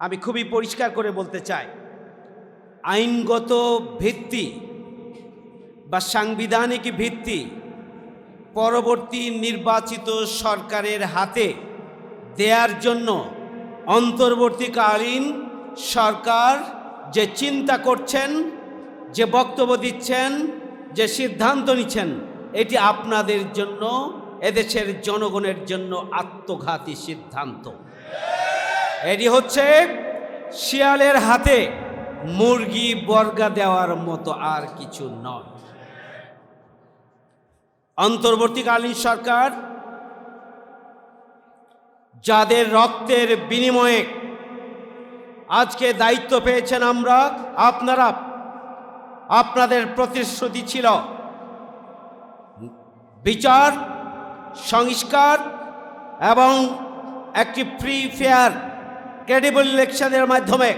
আমি খুবই পরিষ্কার করে বলতে চাই, আইনগত ভিত্তি বা সাংবিধানিক ভিত্তি পরবর্তী নির্বাচিত সরকারের হাতে দেয়ার জন্য অন্তর্বর্তীকালীন সরকার যে চিন্তা করছেন, যে বক্তব্য দিচ্ছেন, যে সিদ্ধান্ত নিচ্ছেন, এটি আপনাদের জন্য, এদেশের জনগণের জন্য আত্মঘাতী সিদ্ধান্ত। এটি হচ্ছে শিয়ালের হাতে মুরগি বর্গা দেওয়ার মতো আর কিছু নয়। অন্তর্বর্তীকালীন সরকার যাদের রক্তের বিনিময়ে আজকে দায়িত্ব পেয়েছেন আমরা, আপনারা, আপনাদের প্রতিশ্রুতি ছিল বিচার, সংস্কার এবং একটি ফ্রি ফেয়ার ক্রেডিবল ইলেকশনের মাধ্যমে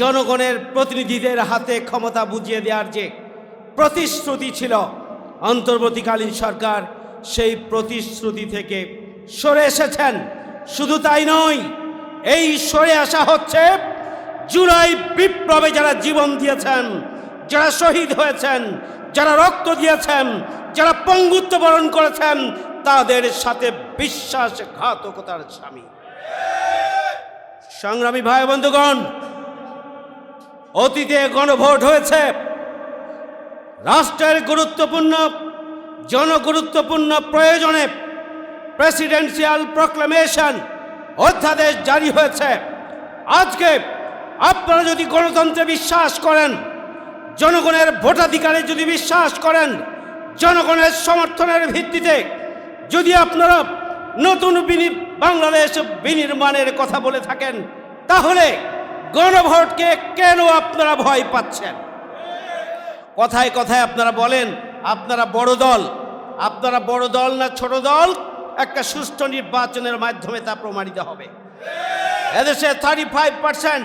জনগণের প্রতিনিধিদের হাতে ক্ষমতা বুঝিয়ে দেওয়ার যে প্রতিশ্রুতি ছিল, অন্তর্বর্তীকালীন সরকার সেই প্রতিশ্রুতি থেকে সরে এসেছেন। শুধু তাই নয়, এই সরে আসা হচ্ছে জুলাই বিপ্লবে যারা জীবন দিয়েছেন, যারা শহীদ হয়েছেন, যারা রক্ত দিয়েছেন, যারা পঙ্গুত্ব বরণ করেছেন, তাদের সাথে বিশ্বাসঘাতকতার স্বামী। সংগ্রামী ভাই বন্ধুগণ, অতীতে গণভোট হয়েছে। রাষ্ট্রের গুরুত্বপূর্ণ, জনগুরুত্বপূর্ণ প্রয়োজনে প্রেসিডেন্সিয়াল প্রক্লামেশন অধ্যাদেশ জারি হয়েছে। আজকে আপনারা যদি গণতন্ত্রে বিশ্বাস করেন, জনগণের ভোটাধিকারে যদি বিশ্বাস করেন, জনগণের সমর্থনের ভিত্তিতে যদি আপনারা নতুন বিনি বাংলাদেশ বিনির্মাণের কথা বলে থাকেন, তাহলে গণভোটকে কেন আপনারা ভয় পাচ্ছেন? কথায় কথায় আপনারা বলেন, আপনারা বড় দল, আপনারা বড় দল না ছোট দল? একটা সুষ্ঠু নির্বাচনের মাধ্যমে তা প্রমাণিত হবে। এদেশে thirty five percent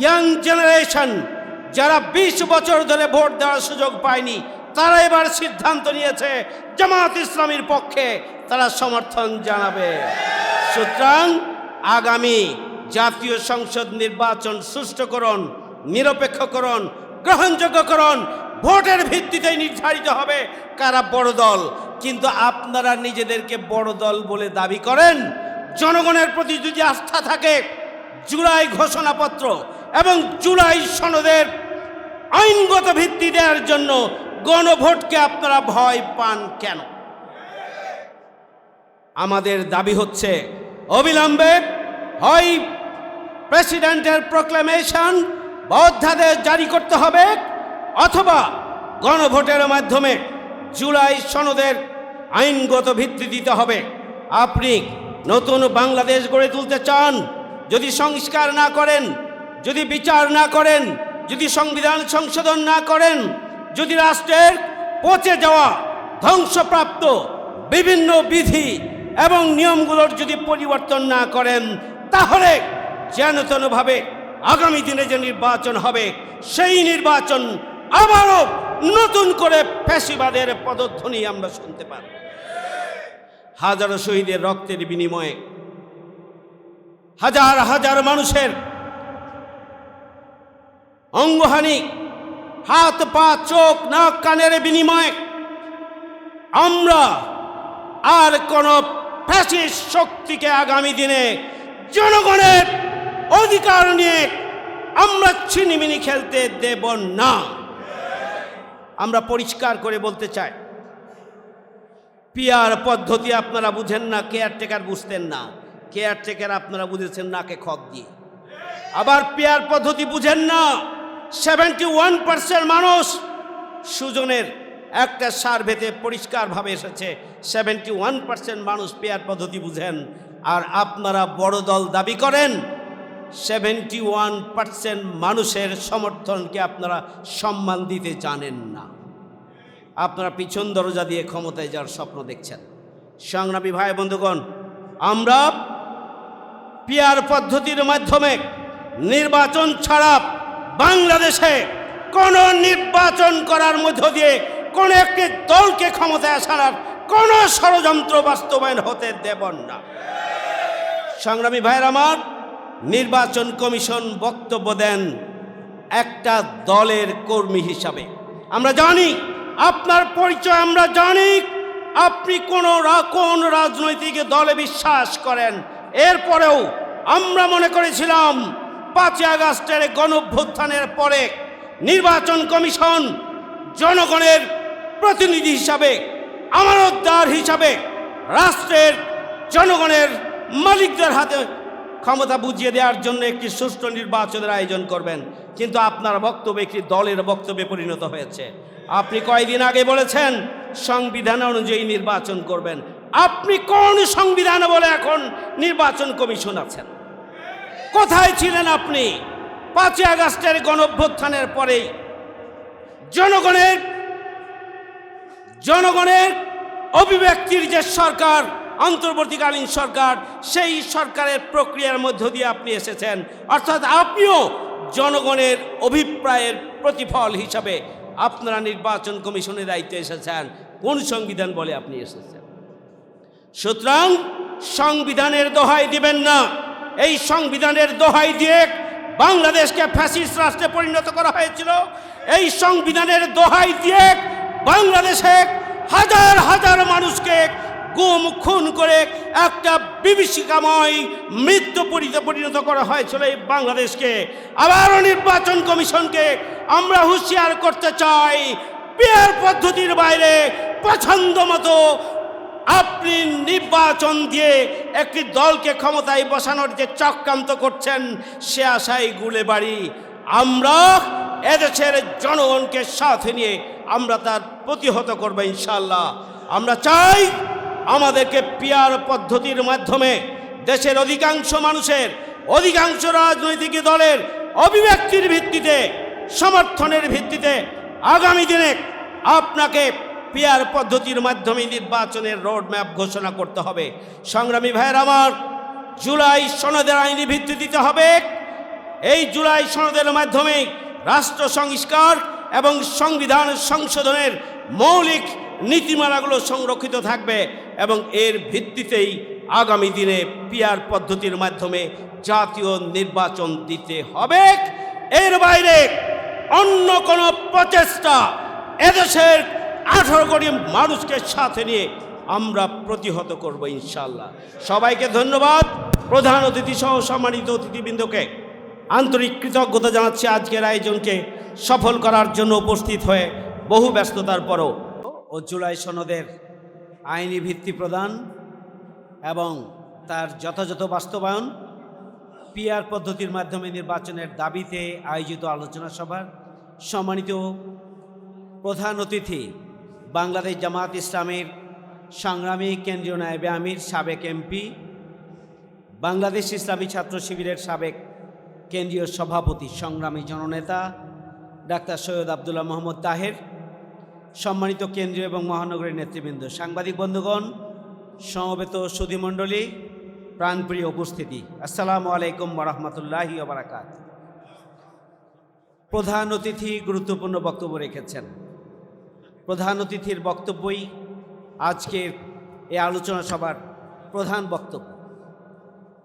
young generation যারা বিশ বছর ধরে ভোট দেওয়ার সুযোগ পায়নি, তারা এবার সিদ্ধান্ত নিয়েছে, জামাত ইসলামীর পক্ষে তারা সমর্থন জানাবে। সুতরাং আগামী জাতীয় সংসদ নির্বাচন সুষ্ঠুকরণ, নিরপেক্ষকরণ, গ্রহণযোগ্যকরণ ভোটের ভিত্তিতে নির্ধারিত হবে কারা বড় দল। কিন্তু আপনারা নিজেদেরকে বড় দল বলে দাবি করেন। জনগণের প্রতি যদি আস্থা থাকে, জুলাই ঘোষণাপত্র এবং জুলাই সনদের আইনগত ভিত্তি দেওয়ার জন্য গণভোটকে আপনারা ভয় পান কেন? আমাদের দাবি হচ্ছে অবিলম্বে হয় প্রেসিডেন্টের প্রক্লামেশন বা অধ্যাদেশ জারি করতে হবে অথবা গণভোটের মাধ্যমে জুলাই সনদের আইনগত ভিত্তি দিতে হবে। আপনি নতুন বাংলাদেশ গড়ে তুলতে চান, যদি সংস্কার না করেন, যদি বিচার না করেন, যদি সংবিধান সংশোধন না করেন, যদি রাষ্ট্রের পচে যাওয়া ধ্বংসপ্রাপ্ত বিভিন্ন বিধি এবং নিয়মগুলোর যদি পরিবর্তন না করেন, তাহলে যেনতনভাবে আগামী দিনে যে নির্বাচন হবে, সেই নির্বাচন আবারও নতুন করে ফ্যাসিবাদের পদধ্বনি আমরা শুনতে পারি হাজারো শহীদের রক্তের বিনিময়ে হাজার হাজার মানুষের অঙ্গহানি, হাত, পা, চোখ, নাক, কানের বিনিময়ে আমরা আর কোন ফ্যাসিস্ট শক্তিকে আগামী দিনে জনগণের অধিকার নিয়ে আমরা ছিনিমিনি খেলতে দেব না। আমরা পরিষ্কার করে বলতে চাই, পিয়ার পদ্ধতি আপনারা বুঝেন না, কেয়ারটেকার বুঝতেন না। কেয়ারটেকার আপনারা বুঝেছেন নাকে খত দিয়ে। আবার পেয়ার পদ্ধতি বুঝেন না, সেভেন্টি ওয়ান পার্সেন্ট মানুষ সুজনের একটা সার্ভেতে পরিষ্কারভাবে এসেছে। সেভেন্টি ওয়ান পার্সেন্ট মানুষ পেয়ার পদ্ধতি বুঝেন। আর আপনারা বড় দল দাবি করেন সেভেন্টি ওয়ান পার্সেন্ট মানুষের সমর্থনকে আপনারা সম্মান দিতে জানেন না। আপনারা পিছন দরজা দিয়ে ক্ষমতায় যাওয়ার স্বপ্ন দেখছেন। সংগ্রামী ভাই বন্ধুগণ, আমরা পিয়ার পদ্ধতির মাধ্যমে নির্বাচন ছাড়া বাংলাদেশে কোন নির্বাচন করার মধ্য দিয়ে কোন একটি দলকে ক্ষমতায় আসার কোন ষড়যন্ত্র বাস্তবায়ন হতে দেব না। সংগ্রামী ভাইয়ের আমার, নির্বাচন কমিশন বক্তব্য দেন একটা দলের কর্মী হিসাবে। আমরা জানি, আপনার পরিচয় আমরা জানি, আপনি কোন রা- কোন রাজনৈতিক দলে বিশ্বাস করেন। এরপরেও আমরা মনে করেছিলাম, পাঁচই আগস্টের গণভ্যুত্থানের পরে নির্বাচন কমিশন জনগণের প্রতিনিধি হিসাবে, আমানতদার হিসাবে, রাষ্ট্রের জনগণের মালিকদের হাতে ক্ষমতা বুঝিয়ে দেওয়ার জন্য একটি সুষ্ঠু নির্বাচনের আয়োজন করবেন। কিন্তু আপনার বক্তব্য একটি দলের বক্তব্যে পরিণত হয়েছে। আপনি কয়দিন আগে বলেছেন, সংবিধান অনুযায়ী নির্বাচন করবেন। আপনি কোন সংবিধান বলে এখন নির্বাচন কমিশন আছেন? কোথায় ছিলেন আপনি? পাঁচই আগস্টের গণভ্যুত্থানের পরেই জনগণের জনগণের অভিব্যক্তির যে সরকার, অন্তর্বর্তীকালীন সরকার, সেই সরকারের প্রক্রিয়ার মধ্য দিয়ে আপনি এসেছেন। অর্থাৎ আপনিও জনগণের অভিপ্রায়ের প্রতিফল হিসাবে আপনারা নির্বাচন কমিশনের দায়িত্বে এসেছেন, কোন সংবিধান বলে আপনি এসেছেন। সুতরাং সংবিধানের দোহাই দিবেন না। এই সংবিধানের দোহাই দিয়ে বাংলাদেশকে ফ্যাসিস্ট রাষ্ট্রে পরিণত করা হয়েছিল। এই সংবিধানের দোহাই দিয়ে বাংলাদেশে হাজার হাজার মানুষকে গুম, খুন করে একটা বিভীষিকাময় মৃত্যু পরিণত করা হয়েছিল এই বাংলাদেশকে। আবারও নির্বাচন কমিশনকে আমরা হুঁশিয়ার করতে চাই পিয়ার পদ্ধতির বাইরে পছন্দ মতো আপনি নির্বাচন দিয়ে একটি দলকে ক্ষমতায় বসানোর যে চক্রান্ত করছেন, সে আশাই গুলে বাড়ি। আমরা এদেশের জনগণকে সাথে নিয়ে আমরা তার প্রতিহত করব ইনশাল্লাহ আমরা চাই আমাদেরকে পিয়ার পদ্ধতির মাধ্যমে দেশের অধিকাংশ মানুষের, অধিকাংশ রাজনৈতিক দলের অভিব্যক্তির ভিত্তিতে, সমর্থনের ভিত্তিতে আগামী দিনে আপনাকে পিয়ার পদ্ধতির মাধ্যমে নির্বাচনের রোড ম্যাপ ঘোষণা করতে হবে। সংগ্রামী ভাইয়ের আমার, জুলাই সনদের আইনি ভিত্তি দিতে হবে। এই জুলাই সনদের মাধ্যমে রাষ্ট্র সংস্কার এবং সংবিধান সংশোধনের মৌলিক নীতিমালাগুলো সংরক্ষিত থাকবে এবং এর ভিত্তিতেই আগামী দিনে পিয়ার পদ্ধতির মাধ্যমে জাতীয় নির্বাচন দিতে হবে। এর বাইরে অন্য কোনো প্রচেষ্টা এদেশের আঠারো কোটি মানুষকে সাথে নিয়ে আমরা প্রতিহত করব ইনশাল্লাহ সবাইকে ধন্যবাদ। প্রধান অতিথি সহ সম্মানিত অতিথিবৃন্দকে আন্তরিক কৃতজ্ঞতা জানাচ্ছি আজকের আয়োজনকে সফল করার জন্য উপস্থিত হয়ে বহু ব্যস্ততার পরও ও জুলাই সনদের আইনি ভিত্তি প্রদান এবং তার যথাযথ বাস্তবায়ন পিআর পদ্ধতির মাধ্যমে নির্বাচনের দাবিতে আয়োজিত আলোচনা সভার সম্মানিত প্রধান অতিথি বাংলাদেশ জামাত ইসলামের সংগ্রামী কেন্দ্রীয় নায়েবে আমির সাবেক এমপি, বাংলাদেশ ইসলামী ছাত্র শিবিরের সাবেক কেন্দ্রীয় সভাপতি, সংগ্রামী জননেতা ডাক্তার সৈয়দ আবদুল্লাহ মোহাম্মদ তাহের, সম্মানিত কেন্দ্রীয় এবং মহানগরীর নেতৃবৃন্দ, সাংবাদিক বন্ধুগণ, সমবেত সুধীমণ্ডলী প্রাণপ্রিয় উপস্থিতি। আসসালামু আলাইকুম রহমতুল্লাহি বারাকাত প্রধান অতিথি গুরুত্বপূর্ণ বক্তব্য রেখেছেন। প্রধান অতিথির বক্তব্যই আজকের এই আলোচনা সভার প্রধান বক্তব্য।